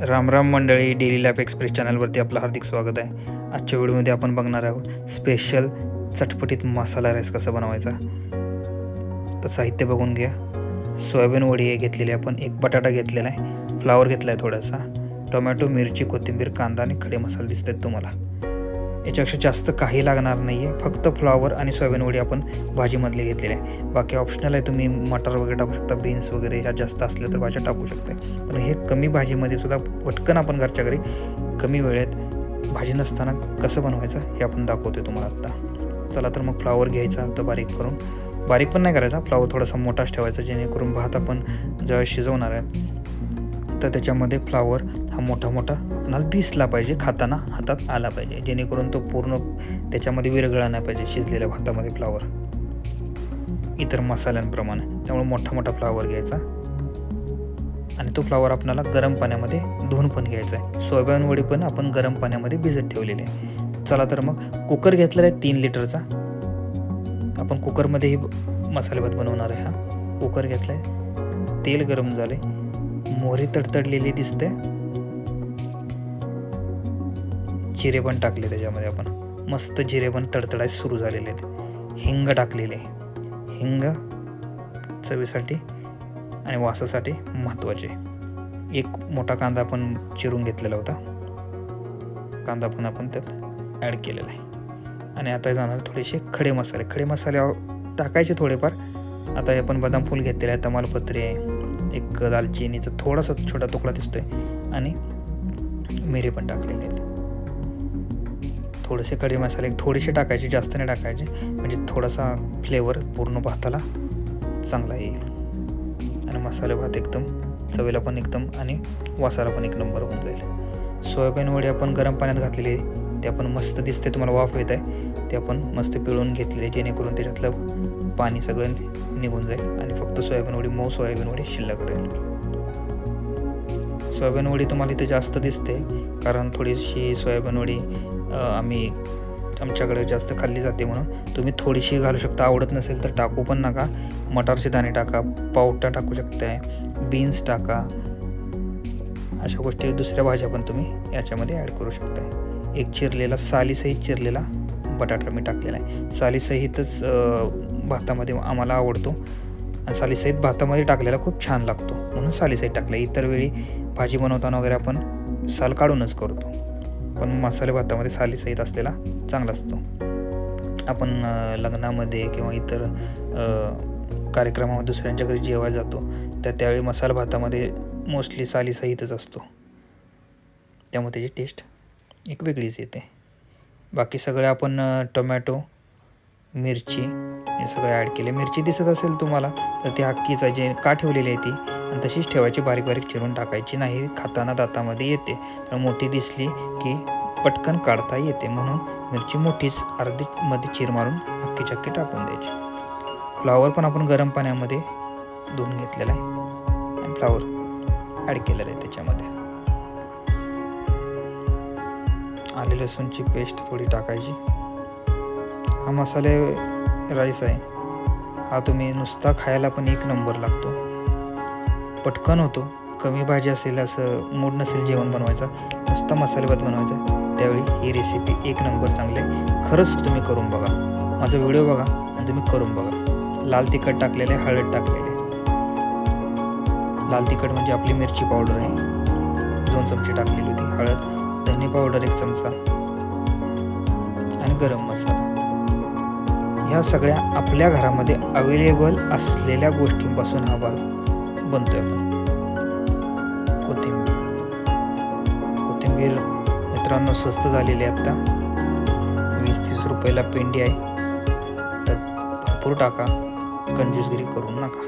राम राम मंडळी daily life express चॅनलवरती आपलं हार्दिक स्वागत आहे. आजच्या व्हिडिओमध्ये आपण बघणार आहोत स्पेशल चटपटीत मसाला राईस कसा बनवायचा. तर साहित्य बघून घ्या. सोयाबीन वडी घेतलेली आपण एक बटाटा घेतलेला आहे फ्लावर घेतला आहे थोडासा टोमॅटो मिरची कोथिंबीर कांदा आणि खडे मसाले दिसत आहेत तुम्हाला. याच्यापेक्षा जास्त काही लागणार नाही आहे फक्त फ्लॉवर आणि सोयाबीन वडी आपण भाजीमधले घेतलेले आहे. बाकी ऑप्शनल आहे तुम्ही मटर वगैरे टाकू शकता बीन्स वगैरे ह्या जास्त असल्या तर भाज्या टाकू शकता. पण हे कमी भाजीमध्ये सुद्धा पटकन आपण घरच्या घरी कमी वेळेत भाजी नसताना कसं बनवायचं हे आपण दाखवतो तुम्हाला आत्ता चला तर मग फ्लावर घ्यायचा तो बारीक करून. बारीक पण नाही करायचा फ्लावर थोडासा मोठाच ठेवायचा जेणेकरून भात आपण जेव्हा शिजवणार आहे तर त्याच्यामध्ये फ्लावर हा मोठा मोठा आपणाला दिसला पाहिजे खाताना हातात आला पाहिजे. जेणेकरून तो पूर्ण त्याच्यामध्ये विरघळा नाही पाहिजे शिजलेल्या भातामध्ये फ्लावर इतर मसाल्यांप्रमाणे. त्यामुळे मोठा मोठा फ्लावर घ्यायचा. आणि तो फ्लावर आपणाला गरम पाण्यामध्ये धुवून पण घ्यायचा आहे. सोयाबीन वडी पण आपण गरम पाण्यामध्ये भिजत ठेवलेली आहे. चला तर मग कुकर घेतलेला आहे तीन लिटरचा. आपण कुकरमध्येही मसाले भात बनवणार आहे हा. कुकर घेतला आहे तेल गरम झाले मोहरी तडतडलेली दिसते. जिरे पण टाकले त्याच्यामध्ये आपण. मस्त जिरे पण तडतडाय सुरू झालेले आहेत. हिंग टाकलेले हिंग चवीसाठी आणि वासासाठी महत्त्वाचे. एक मोठा कांदा आपण चिरून घेतलेला होता. कांदा पण आपण त्यात ॲड केलेला आहे. आणि आता जाणार थोडेसे खडे मसाले. खडे मसाले टाकायचे थोडेफार. आता आपण बदाम फूल घेतलेले आहे तमालपत्रे एक दालचिनीचा थोडासा छोटा तुकडा दिसतोय. आणि मिरे पण टाकलेले आहेत. थोडेसे कढी मसाले थोडेसे टाकायचे जास्त नाही टाकायचे. म्हणजे थोडासा फ्लेवर पूर्ण भाताला चांगला येईल. आणि मसाले भात एकदम चवीला पण एकदम आणि वासाला पण एक नंबर होऊन जाईल. सोयाबीन वडी आपण गरम पाण्यात घातलेली आहे. ते आपण मस्त दिसते तुम्हाला वाफ येत आहे. ते आपण मस्त पिळून घेतलेले जेणेकरून त्याच्यातलं पाणी सगळं निघून जाईल आणि फक्त सोयाबीन वडी मऊ सोयाबीन वडी शिल्लक राहील. सोयाबीन वडी तुम्हाला इथे जास्त दिसते कारण थोडीशी सोयाबीन वडी आम्ही आमच्याकडे जास्त खाल्ली जाते म्हणून. तुम्ही थोडीशी घालू शकता. आवडत नसेल तर टाकू पण नका. मटारचे दाणे टाका. पावटा टाकू शकताय. बीन्स टाका. अशा गोष्टी दुसऱ्या भाज्या पण तुम्ही याच्यामध्ये ॲड करू शकताय एक चिरलेला सालीसहित चिरलेला बटाटा मी टाकलेला आहे. सालीसहितच भातामध्ये आम्हाला आवडतो. आणि सालीसहित भातामध्ये टाकलेला खूप छान लागतो. म्हणून सालीसहित टाकला इतर वेळी भाजी बनवताना वगैरे आपण साल काढूनच करतो. पण मसाले भातामध्ये सालीसहित असलेला चांगला असतो. आपण लग्नामध्ये किंवा इतर कार्यक्रमामध्ये दुसऱ्यांच्या घरी जेवायला जातो तर त्यावेळी मसाला भातामध्ये मोस्टली सालीसहितच असतो. त्यामुळे त्याची टेस्ट एक वेगळीच येते. बाकी सगळे आपण टोमॅटो मिरची हे सगळं ॲड केले. मिरची दिसत असेल तुम्हाला तर ती हक्कीचा जे का ठेवलेली आहे ती? आणि तशीच ठेवायची बारीक बारीक चिरून टाकायची नाही खाताना दातामध्ये येते. तर मोठी दिसली की पटकन काढता येते म्हणून मिरची मोठीच अर्धी मध्ये चिर मारून अख्खी चक्की टाकून द्यायची. फ्लावर पण आपण गरम पाण्यामध्ये धुवून घेतलेला आहे. आणि फ्लावर ॲड केलेलं आहे त्याच्यामध्ये. आले लसूणची पेस्ट थोडी टाकायची. हा मसाले राईस आहे. हा तुम्ही नुसता खायला पण एक नंबर लागतो. पटकन होतो. कमी भाजी असेल असं मूड नसेल जेवण बनवायचा. नुसता मसाले भात बनवायचा. त्यावेळी ही रेसिपी एक नंबर चांगली आहे. खरंच तुम्ही करून बघा. माझा व्हिडिओ बघा आणि तुम्ही करून बघा. लाल तिखट टाकलेले हळद टाकलेले लाल तिखट म्हणजे आपली मिरची पावडर आहे. दोन चमचे टाकलेली होती हळद. धने पावडर एक चमचा. आणि गरम मसाला. ह्या सगळ्या आपल्या घरामध्ये अवेलेबल असलेल्या गोष्टींपासून हा बनतोय आपण. कोथिंबीर. कोथिंबीर मित्रांनो स्वस्त झालेली आहे आत्ता वीस तीस रुपयाला पेंडी आहे. तर भरपूर टाका. कंजूसगिरी करू नका.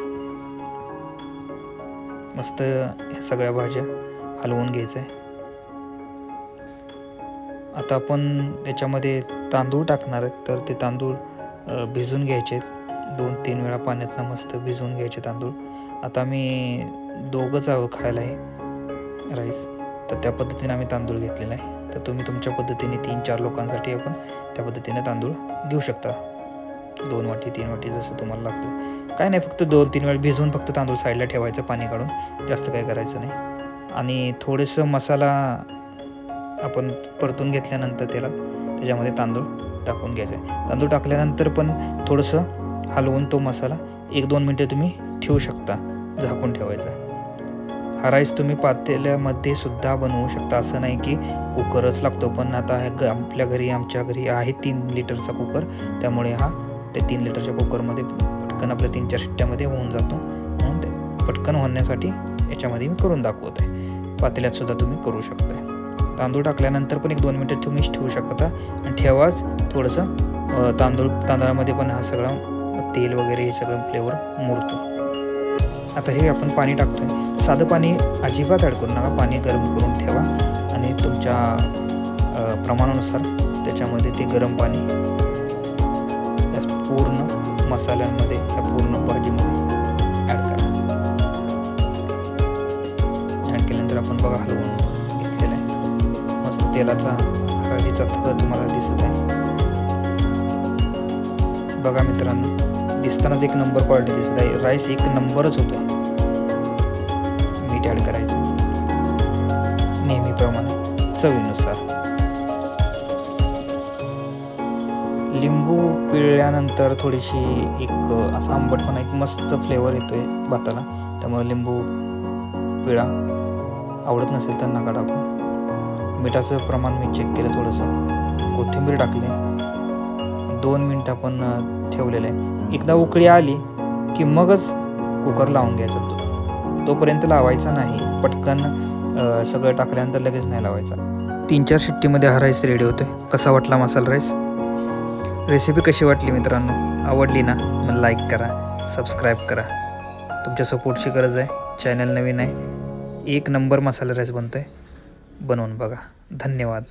मस्त ह्या सगळ्या भाज्या हलवून घ्यायचं आहे. आता आपण त्याच्यामध्ये तांदूळ टाकणार आहेत. तर ते तांदूळ भिजून घ्यायचे आहेत दोन तीन वेळा पाण्यातनं मस्त भिजवून घ्यायचे तांदूळ. आता आम्ही दोघंच आहोत खायला आहे राईस. तर त्या पद्धतीने आम्ही तांदूळ घेतलेला आहे. तर तुम्ही तुमच्या पद्धतीने तीन चार लोकांसाठी आपण त्या पद्धतीने तांदूळ घेऊ शकता. दोन वाटी तीन वाटी जसं तुम्हाला लागतं. काय नाही फक्त दोन तीन वेळ भिजवून फक्त तांदूळ साईडला ठेवायचं पाणी काढून. जास्त काय करायचं नाही. आणि थोडंसं मसाला आपण परतून घेतल्यानंतर त्याला त्याच्यामध्ये तांदूळ टाकून घ्यायचा आहे. तांदूळ टाकल्यानंतर पण थोडंसं हलवून तो मसाला एक दोन मिनटं तुम्ही ठेवू शकता झाकून ठेवायचा. हा राईस तुम्ही पातेल्यामध्ये सुद्धा बनवू शकता. असं नाही की कुकरच लागतो पण आता हे ग आपल्या घरी आमच्या घरी आहे तीन लिटरचा कुकर. त्यामुळे हा ते तीन लिटरच्या कुकरमध्ये पटकन आपल्या तीन चार शिट्ट्यामध्ये होऊन जातो. म्हणून ते पटकन होण्यासाठी याच्यामध्ये मी करून दाखवत आहे. पातेल्यात सुद्धा तुम्ही करू शकता तांदूळ टाकल्यानंतर पण एक दोन मिनटं तुम्ही ठेवू शकता. आणि ठेवाच थोडंसं तांदूळ तांदळामध्ये पण हा सगळा तेल वगैरे हे सगळं फ्लेवर मुरतो. आता हे आपण पाणी टाकतो आहे साधं पाणी अजिबात ॲड नका. पाणी गरम करून ठेवा. आणि तुमच्या प्रमाणानुसार त्याच्यामध्ये ते गरम पाणी या पूर्ण मसाल्यांमध्ये या पूर्ण भाजीमध्ये ॲड करा. ॲड केल्यानंतर आपण बघा हलवून घेतलेलं आहे. मस्त तेलाचा हळदीचा थर तुम्हाला दिसत आहे. बघा मित्रांनो दिसतानाच एक नंबर क्वालिटी दिसत आहे. राईस एक नंबरच होतो आहे मीठ ॲड करायचं. नेहमीप्रमाणे चवीनुसार. लिंबू पिळल्यानंतर थोडीशी एक असा आंबटपणा एक मस्त फ्लेवर येतो आहे भाताला. त्यामुळे लिंबू पिळा. आवडत नसेल तर नका टाकू. मिठाचं प्रमाण मी चेक केलं थोडंसं. कोथिंबीर टाकली. दोन मिनटं आपण ठेवलेलं आहे. एकदा उकळी आली की मगच कुकर लावून घ्यायचा. तो तोपर्यंत लावायचा नाही. पटकन सगळं टाकल्यानंतर लगेच नाही लावायचा. तीन चार शिट्टीमध्ये हा राईस रेडी होतोय. कसा वाटला मसाला राईस? रेसिपी कशी वाटली मित्रांनो? आवडली ना? मग लाईक करा सबस्क्राईब करा. तुमच्या सपोर्टची गरज आहे. चॅनल नवीन आहे. एक नंबर मसाला राईस बनतोय. बनवून बघा. धन्यवाद.